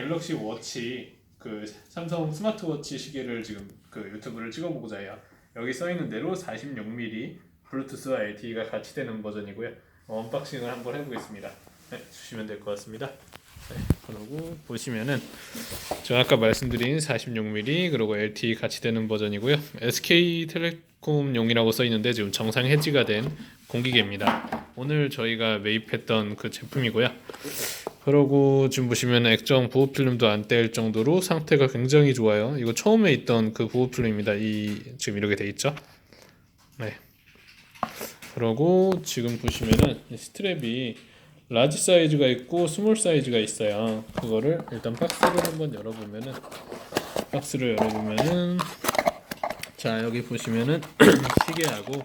갤럭시 워치 그 삼성 스마트워치 시계를 지금 그 유튜브를 찍어보고자 해요. 여기 써 있는 대로 46mm 블루투스와 LTE가 같이 되는 버전이고요. 언박싱을 한번 해보겠습니다. 네, 주시면 될 것 같습니다. 네, 그리고 보시면은 제가 아까 말씀드린 46mm 그리고 LTE 같이 되는 버전이고요. SK텔레콤용이라고 써 있는데 지금 정상 해지가 된 공기계입니다. 오늘 저희가 매입했던 그 제품이고요. 그러고 지금 보시면 액정 보호 필름도 안뗄 정도로 상태가 굉장히 좋아요. 이거 처음에 있던 그 보호 필름입니다. 이 지금 이렇게 돼 있죠. 네. 그러고 지금 보시면은 이 스트랩이 라지 사이즈가 있고 스몰 사이즈가 있어요. 그거를 일단 박스를 한번 열어보면은 박스를 열어보면은 자 여기 보시면은 시계하고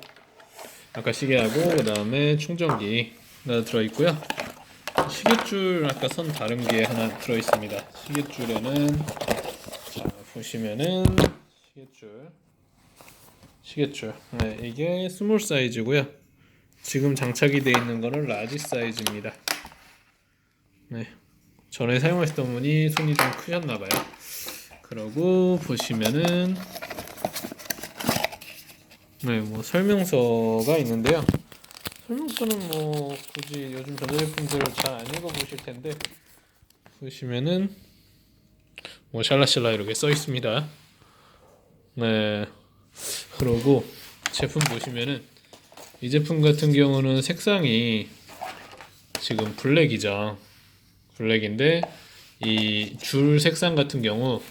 아까 시계하고 그 다음에 충전기가 들어있고요. 시계줄 아까 선 다른 게 하나 들어 있습니다. 시계줄에는 자 보시면은 시계줄 시계줄 네 이게 스몰 사이즈고요. 지금 장착이 되어 있는 거는 라지 사이즈입니다. 네 전에 사용하셨던 분이 손이 좀 크셨나 봐요. 그러고 보시면은 네 뭐 설명서가 있는데요. 설명서는 뭐 굳이 요즘 전자제품들을 잘 안 읽어보실 텐데 보시면은 뭐 샬라샬라 이렇게 써 있습니다. 네. 그러고 제품 보시면은 이 제품 같은 경우는 색상이 지금 블랙이죠. 블랙인데 이 줄 색상 같은 경우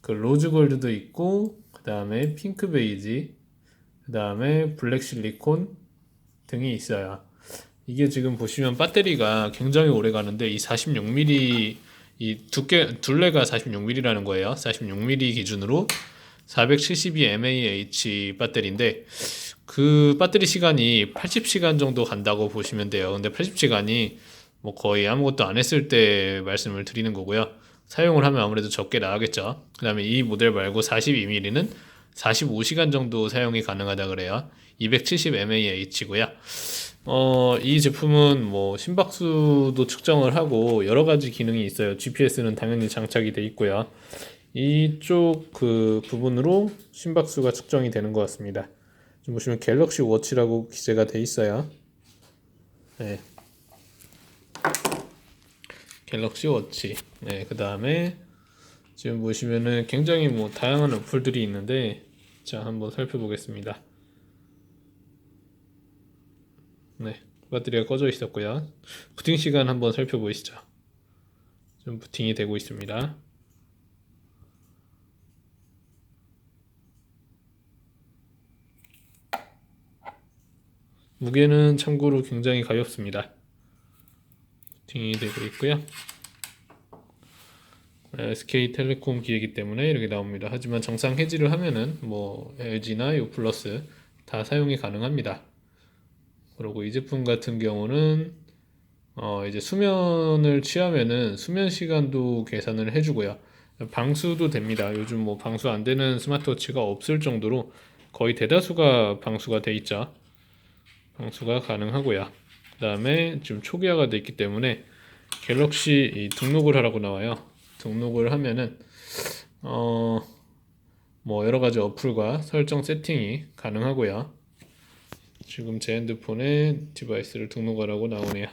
그 로즈 골드도 있고 그 다음에 핑크 베이지 그 다음에 블랙 실리콘 등이 있어요. 이게 지금 보시면 배터리가 굉장히 오래 가는데 이 46mm 이 두께 둘레가 46mm라는 거예요. 46mm 기준으로 472 mAh 배터리인데 그 배터리 시간이 80시간 정도 간다고 보시면 돼요. 근데 80시간이 뭐 거의 아무것도 안 했을 때 말씀을 드리는 거고요. 사용을 하면 아무래도 적게 나가겠죠. 그 다음에 이 모델 말고 42mm는 45시간 정도 사용이 가능하다 그래요. 270 mAh고요. 어, 이 제품은 뭐 심박수도 측정을 하고 여러 가지 기능이 있어요. GPS는 당연히 장착이 돼 있고요. 이쪽 그 부분으로 심박수가 측정이 되는 것 같습니다. 지금 보시면 갤럭시 워치라고 기재가 돼 있어요. 네. 갤럭시 워치. 네, 그 다음에 지금 보시면은 굉장히 뭐 다양한 어플들이 있는데 자 한번 살펴보겠습니다. 네, 배터리가 꺼져 있었고요. 부팅 시간 한번 살펴보시죠. 좀 부팅이 되고 있습니다. 무게는 참고로 굉장히 가볍습니다. 부팅이 되고 있고요. SK텔레콤 기계이기 때문에 이렇게 나옵니다. 하지만 정상 해지를 하면은 뭐 LG나 U 플러스 다 사용이 가능합니다. 그리고 이 제품 같은 경우는 어 이제 수면을 취하면은 수면 시간도 계산을 해주고요. 방수도 됩니다. 요즘 뭐 방수 안 되는 스마트워치가 없을 정도로 거의 대다수가 방수가 돼 있죠. 방수가 가능하고요. 그 다음에 지금 초기화가 돼 있기 때문에 갤럭시 이 등록을 하라고 나와요. 등록을 하면은 어 뭐 여러 가지 어플과 설정 세팅이 가능하고요. 지금 제 핸드폰에 디바이스를 등록하라고 나오네요.